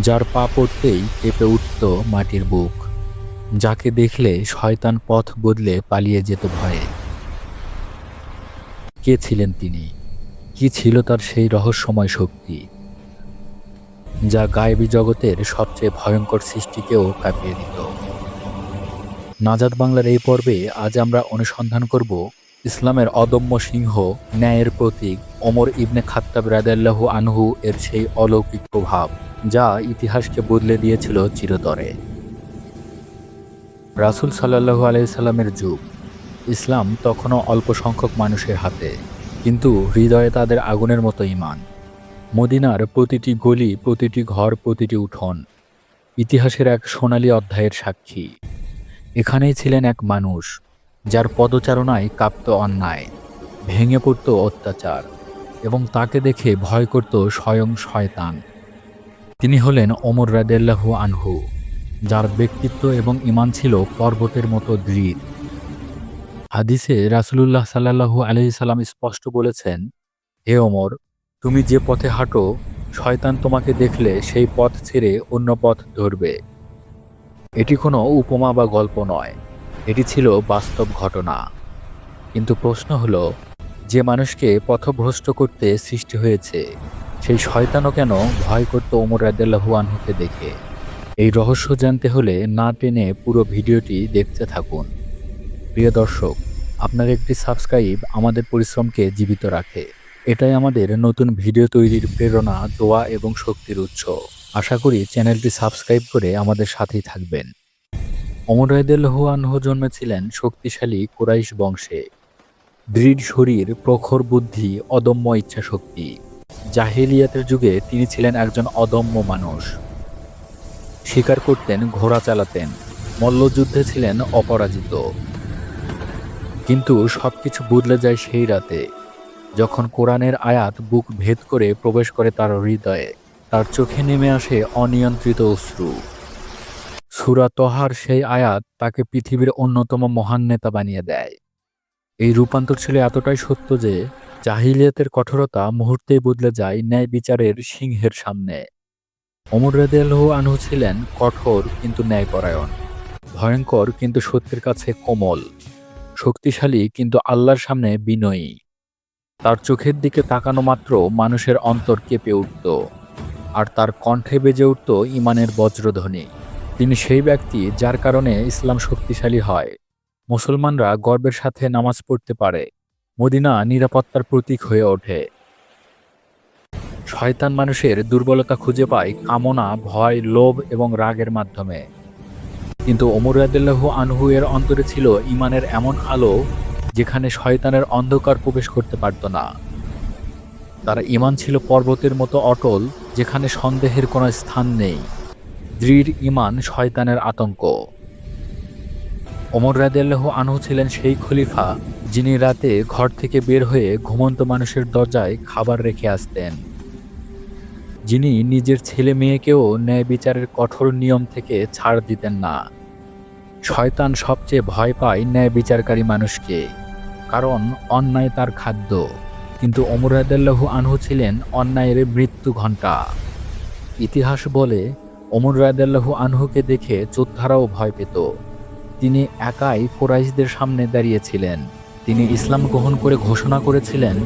যার পা পড়তেই কেঁপে উঠত মাটির বুক। যাকে দেখলে শয়তান পথ বদলে পালিয়ে যেত ভয়ে। কে ছিলেন তিনি? কি ছিল তার সেই রহস্যময় শক্তি? যা গায়েবী জগতের সবচেয়ে ভয়ঙ্কর সৃষ্টিকেও কাঁপিয়ে দিত। নাজাদ বাংলার এই পর্বে আজ আমরা অনুসন্ধান করব ইসলামের অদম্য সিংহ, ন্যায়ের প্রতীক, ওমর ইবনে খাত্তাব রাদাল্লাহু আনহু এর সেই অলৌকিক প্রভাব। যা ইতিহাসকে বদলে দিয়েছিল চিরতরে। রাসুল সাল্লাহু আলাইসাল্লামের যুগ। ইসলাম তখনও অল্প সংখ্যক মানুষের হাতে, কিন্তু হৃদয়ে তাদের আগুনের মতো ইমান মদিনার প্রতিটি গলি, প্রতিটি ঘর, প্রতিটি উঠোন ইতিহাসের এক সোনালী অধ্যায়ের সাক্ষী। এখানেই ছিলেন এক মানুষ, যার পদচারণায় কাঁপত অন্যায়, ভেঙে পড়ত অত্যাচার এবং তাকে দেখে ভয় করত স্বয়ং শয়তান। তিনি হলেন ওমর রাদেল্লাহু আনহু, যার ব্যক্তিত্ব এবং ইমান ছিল পর্বতের মতো দৃঢ়। হাদিসে রাসুলুল্লাহ সাল্লাহু আলহি সাল্লাম স্পষ্ট বলেছেন, হে ওমর, তুমি যে পথে হাঁটো, শয়তান তোমাকে দেখলে সেই পথ ছেড়ে অন্য পথ ধরবে। এটি কোনো উপমা বা গল্প নয়, এটি ছিল বাস্তব ঘটনা। কিন্তু প্রশ্ন হলো, যে মানুষকে পথভ্রষ্ট করতে সৃষ্টি হয়েছে সেই শয়তানও কেন ভয় করত ওমর রাদেল্লাহু আনহুকে দেখে? এই রহস্য জানতে হলে না টেনে পুরো ভিডিওটি দেখতে থাকুন। প্রিয় দর্শক, আপনার একটি সাবস্ক্রাইব আমাদের পরিশ্রমকে জীবিত রাখে। এটাই আমাদের নতুন ভিডিও তৈরির প্রেরণা, দোয়া এবং শক্তির উৎস। আশা করি চ্যানেলটি সাবস্ক্রাইব করে আমাদের সাথেই থাকবেন। অমর রায়দুল্লাহ জন্মেছিলেন শক্তিশালী কুরাইশ বংশে। দৃঢ় শরীর, প্রখর বুদ্ধি, অদম্য ইচ্ছাশক্তি। জাহেলিয়াতের যুগে তিনি ছিলেন একজন অদম্য মানুষ। শিকার করতেন, ঘোড়া চালাতেন, মল্লযুদ্ধে ছিলেন অপরাজিত। কিন্তু সবকিছু বদলে যায় সেই রাতে, যখন কোরআনের আয়াত বুক ভেদ করে প্রবেশ করে তার হৃদয়ে, তার চোখে নেমে আসে অনিয়ন্ত্রিত অশ্রু। সুরা তহার সেই আয়াত তাকে পৃথিবীর অন্যতম মহান নেতা বানিয়ে দেয়। এই রূপান্তর ছিল এতটাই সত্য যে জাহিলিয়াতের কঠোরতা মুহূর্তেই বদলে যায় ন্যায় বিচারের সিংহের সামনে। অমর রেদেলহ আনহু ছিলেন কঠোর কিন্তু ন্যায়পরায়ণ। ভয়ঙ্কর কিন্তু সত্যের কাছে কোমল। শক্তিশালী কিন্তু আল্লাহর সামনে বিনয়ী। তার চোখের দিকে তাকানো মাত্র মানুষের অন্তর কেঁপে উঠত। আর তার কণ্ঠে বেজে উঠত ইমানের বজ্রধ্বনি। তিনি সেই ব্যক্তি যার কারণে ইসলাম শক্তিশালী হয়। মুসলমানরা গর্বের সাথে নামাজ পড়তে পারে। মদিনা নিরাপত্তার প্রতীক হয়ে ওঠে। শয়তান মানুষের দুর্বলতা খুঁজে পায় কামনা, ভয়, লোভ এবং রাগের মাধ্যমে। কিন্তু ওমর আনহু এর অন্তরে ছিল ইমানের এমন আলো যেখানে শয়তানের অন্ধকার প্রবেশ করতে পারত না। তার ইমান ছিল পর্বতের মতো অটল যেখানে সন্দেহের কোনো স্থান নেই। দৃঢ় ইমান শয়তানের আতঙ্ক। ওমর রাদেল্লাহ আনহু ছিলেন সেই খলিফা যিনি রাতে ঘর থেকে বের হয়ে ঘুমন্ত মানুষের দরজায় খাবার রেখে আসতেন। যিনি নিজের ছেলে মেয়েকেও ন্যায় বিচারের কঠোর নিয়ম থেকে ছাড় দিতেন না। শয়তান সবচেয়ে ভয় পায় ন্যায় বিচারকারী মানুষকে, কারণ অন্যায় তার খাদ্য। কিন্তু অমর রাদাল্লাহু আনহু ছিলেন অন্যায়ের মৃত্যু ঘণ্টা। ইতিহাস বলে অমর রাদাল্লাহু আনহুকে দেখে যোদ্ধারাও ভয় পেত। তিনি একাই কোরাইশদের সামনে দাঁড়িয়েছিলেন। তিনি ইসলাম গ্রহণ করে ঘোষণা করেছিলেন,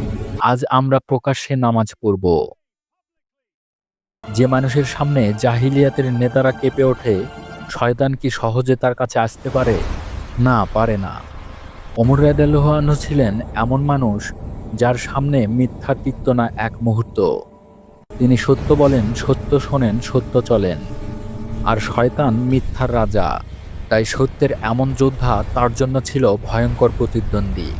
আজ আমরা প্রকাশ্যে নামাজ পড়ব। যে মানুষের সামনে জাহিলিয়াতের নেতারা কেঁপে ওঠে, শয়তান কি সহজে তার কাছে আসতে পারে? না পারে না। অমর রাদাল্লাহানু ছিলেন এমন মানুষ যার সামনে মিথ্যা টিকত না এক মুহূর্ত। তিনি সত্য বলেন, সত্য শোনেন, সত্য চলেন। আর শয়তান মিথ্যার রাজা। তাই সত্যের এমন যোদ্ধা তার জন্য ছিল ভয়ঙ্কর প্রতিদ্বন্দ্বী।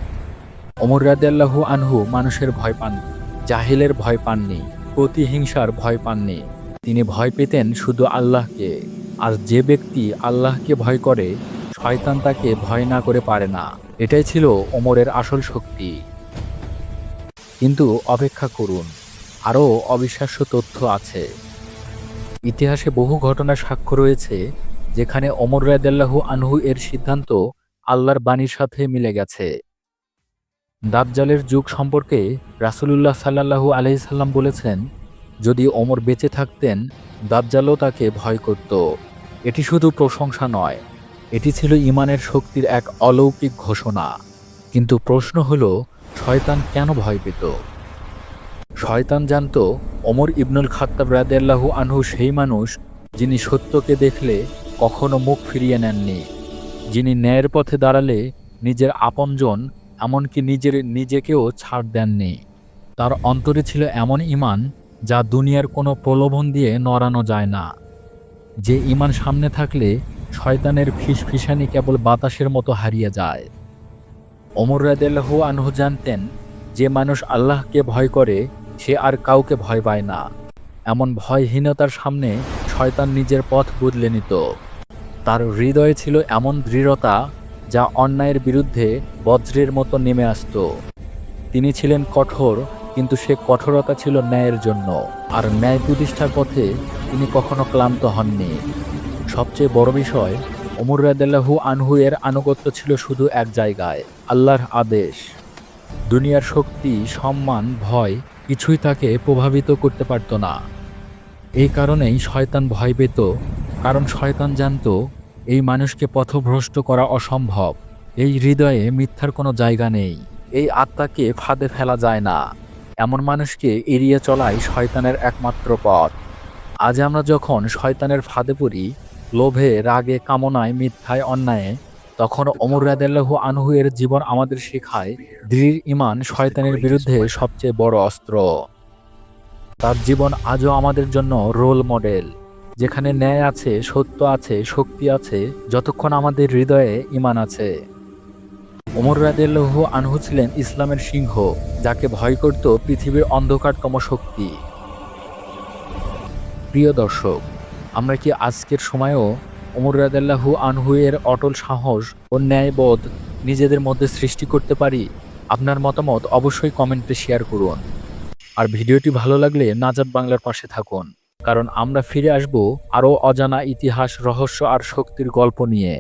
অমর রাদাল্লাহু আনহু মানুষের ভয় পান, জাহিলের ভয় পাননি, প্রতিহিংসার ভয় পাননি। তিনি ভয় পেতেন শুধু আল্লাহকে, আর যে ব্যক্তি আল্লাহকে ভয় করে, শয়তান তাকে ভয় না করে পারে না। এটাই ছিল ওমরের আসল শক্তি। কিন্তু অপেক্ষা করুন, আরও অবিশ্বাস্য তথ্য আছে। ইতিহাসে বহু ঘটনার সাক্ষ্য রয়েছে যেখানে অমর রায়দাল্লাহু আনহু এর সিদ্ধান্ত আল্লাহর বাণীর সাথে মিলে গেছে। দাজ্জালের যুগ সম্পর্কে রাসুলুল্লাহ সাল্লাহু আলহিসাল্লাম বলেছেন, যদি অমর বেঁচে থাকতেন, দাজ্জালও তাকে ভয় করত। এটি শুধু প্রশংসা নয়, এটি ছিল ইমানের শক্তির এক অলৌকিক ঘোষণা। কিন্তু প্রশ্ন হলো, শয়তান কেন ভয় পেত? শয়তান জানত অমর ইবনুল খাত্তাব রাদেল্লাহু আনহু সেই মানুষ যিনি সত্যকে দেখলে কখনো মুখ ফিরিয়ে নেননি। যিনি ন্যায়ের পথে দাঁড়ালে নিজের আপনজন এমনকি নিজের নিজেকেও ছাড় দেননি। তার অন্তরে ছিল এমন ইমান যা দুনিয়ার কোনো প্রলোভন দিয়ে নড়ানো যায় না। যে ইমান সামনে থাকলে শয়তানের ফিসফিসানি কেবল বাতাসের মতো হারিয়ে যায়। ওমর রাদেল্লাহু আনহু জানতেন, যে মানুষ আল্লাহকে ভয় করে, সে আর কাউকে ভয় পায় না। এমন ভয়হীনতার সামনে শয়তান নিজের পথ বদলে নিত। তার হৃদয়ে ছিল এমন দৃঢ়তা যা অন্যায়ের বিরুদ্ধে বজ্রের মতো নেমে আসত। তিনি ছিলেন কঠোর, কিন্তু সে কঠোরতা ছিল ন্যায়ের জন্য। আর ন্যায় প্রতিষ্ঠার পথে তিনি কখনো ক্লান্ত হননি। সবচেয়ে বড় বিষয়, ওমর রাদেল্লাহু আনহু এর আনুগত্য ছিল শুধু এক জায়গায়, আল্লাহর আদেশ। দুনিয়ার শক্তি, সম্মান, ভয় কিছুই তাকে প্রভাবিত করতে পারত না। এই কারণেই শয়তান ভয় পেত, কারণ শয়তান জানতো এই মানুষকে পথভ্রষ্ট করা অসম্ভব। এই হৃদয়ে মিথ্যার কোনো জায়গা নেই। এই আত্মাকে ফাঁদে ফেলা যায় না। এমন মানুষকে এড়িয়ে চলাই শয়তানের একমাত্র পথ। আজ আমরা যখন শয়তানের ফাঁদে পড়ি, লোভে, রাগে, কামনায়, মিথ্যায়, অন্যায়ে, তখন অমর রাদেল্লাহু আনহু এর জীবন আমাদের শেখায়, দৃঢ় ইমান শয়তানের বিরুদ্ধে সবচেয়ে বড় অস্ত্র। তার জীবন আজও আমাদের জন্য রোল মডেল যেখানে ন্যায় আছে, সত্য আছে, শক্তি আছে, যতক্ষণ আমাদের হৃদয়ে ইমান আছে। ওমর রাদেল্লাহু আনহু ছিলেন ইসলামের সিংহ, যাকে ভয় করত পৃথিবীর অন্ধকারতম শক্তি। প্রিয় দর্শক, আমরা কি আজকের সময়েও ওমর রাদেল্লাহু আনহু এর অটল সাহস ও ন্যায়বোধ নিজেদের মধ্যে সৃষ্টি করতে পারি? আপনার মতামত অবশ্যই কমেন্টে শেয়ার করুন। আর ভিডিওটি ভালো লাগলে নাজাব বাংলার পাশে থাকুন। কারণ আমরা ফিরে আসব আরও অজানা ইতিহাস রহস্য আর শক্তির গল্প নিয়ে।